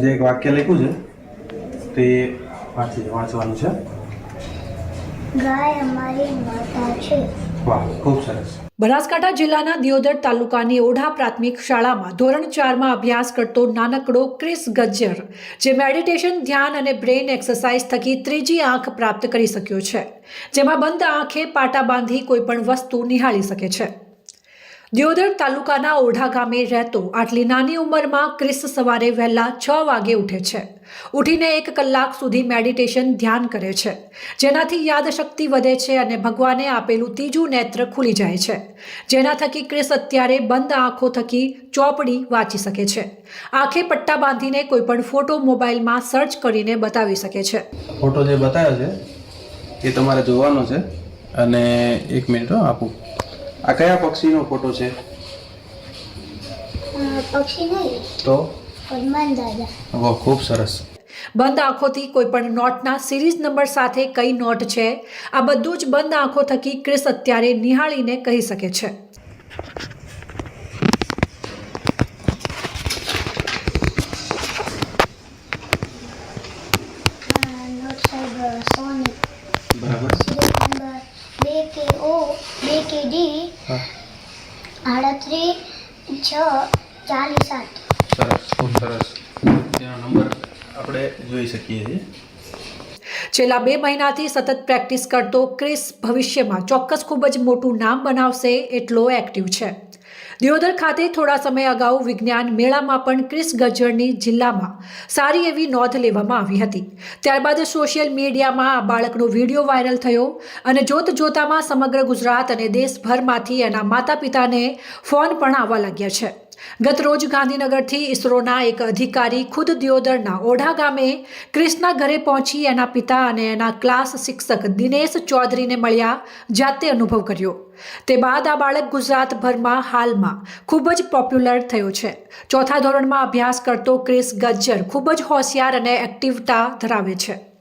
જે એક વાક્ય લખ્યું છે. તે વાંચી વાંચવાનું છે. ગાય અમારી માતા છે. વાહ ખૂબ સરસ. બનાસકાંઠા જિલ્લાના દિયોદર તાલુકાની ઓઢા પ્રાથમિક શાળામાં ધોરણ ચારમાં અભ્યાસ કરતો નાનકડો ક્રિસ ગજ્જર જે મેડિટેશન ધ્યાન અને બ્રેઇન એક્સરસાઇઝ થકી ત્રીજી આંખ પ્રાપ્ત કરી શક્યો છે જેમાં બંધ આંખે પાટા બાંધી કોઈપણ વસ્તુ નિહાળી શકે છે. દિયોદર તાલુકાના ઓઢા ગામે રહેતો આટલી નાની ઉંમરમાં ક્રિસ સવારે વહેલા છ વાગે ઉઠે છે. ઉઠીને એક કલાક સુધી મેડિટેશન ધ્યાન કરે છે. જેનાથી યાદશક્તિ વધે છે અને ભગવાને આપેલું ત્રીજું નેત્ર ખુલી જાય છે. જેના થકી ક્રિસ અત્યારે બંધ આંખો થકી ચોપડી વાંચી શકે છે. આંખે પટ્ટા બાંધીને કોઈ પણ ફોટો મોબાઈલમાં સર્ચ કરીને બતાવી શકે છે. ફોટો જે બતાવ્યો છે, એ તમારે જોવાનો છે. અને એક મિનિટ આપું. આ કયા પક્ષીનો ફોટો છે? પક્ષી નહીં. તો? હનુમાન દાદા. વાહ ખૂબ સરસ. બંધ આંખોથી કોઈ પણ નોટના સિરીઝ નંબર સાથે કઈ નોટ છે આ બધું જ બંધ આંખો થકી ક્રિસ અત્યારે નિહાળીને કહી શકે છે અ, નોટ સાહેબ સોની બરાબર સિરીઝ નંબર બે કે ઓ બે કે ડી આડત્રીસ છ ચાલીસ સાત સરસ ખૂબ સરસ. તેનો નંબર આપણે જોઈ શકીએ છીએ. છેલ્લા બે મહિનાથી સતત પ્રેક્ટિસ કરતો ક્રિસ ભવિષ્યમાં ચોક્કસ ખૂબ જ મોટું નામ બનાવશે એટલો એક્ટિવ છે. દિયોદર ખાતે થોડા સમય અગાઉ વિજ્ઞાન મેળામાં પણ ક્રિસ ગજ્જરની જિલ્લામાં સારી એવી નોંધ લેવામાં આવી હતી. ત્યારબાદ સોશિયલ મીડિયામાં આ બાળકનો વીડિયો વાયરલ થયો અને જોત જોતામાં સમગ્ર ગુજરાત અને દેશભરમાંથી એના માતા પિતાને ફોન પણ આવવા લાગ્યા છે. ગત રોજ ગાંધીનગરથી ઇસરોના એક અધિકારી ખુદ દિયોદરના ઓઢા ગામે ક્રિસના ઘરે પહોંચી એના પિતા અને એના ક્લાસ શિક્ષક દિનેશ ચૌધરીને મળ્યા જાતે અનુભવ કર્યો. તે બાદ આ બાળક ગુજરાતભરમાં હાલમાં ખૂબ જ પોપ્યુલર થયો છે. ચોથા ધોરણમાં અભ્યાસ કરતો ક્રિસ ગજ્જર ખૂબ જ હોશિયાર અને એક્ટિવતા ધરાવે છે.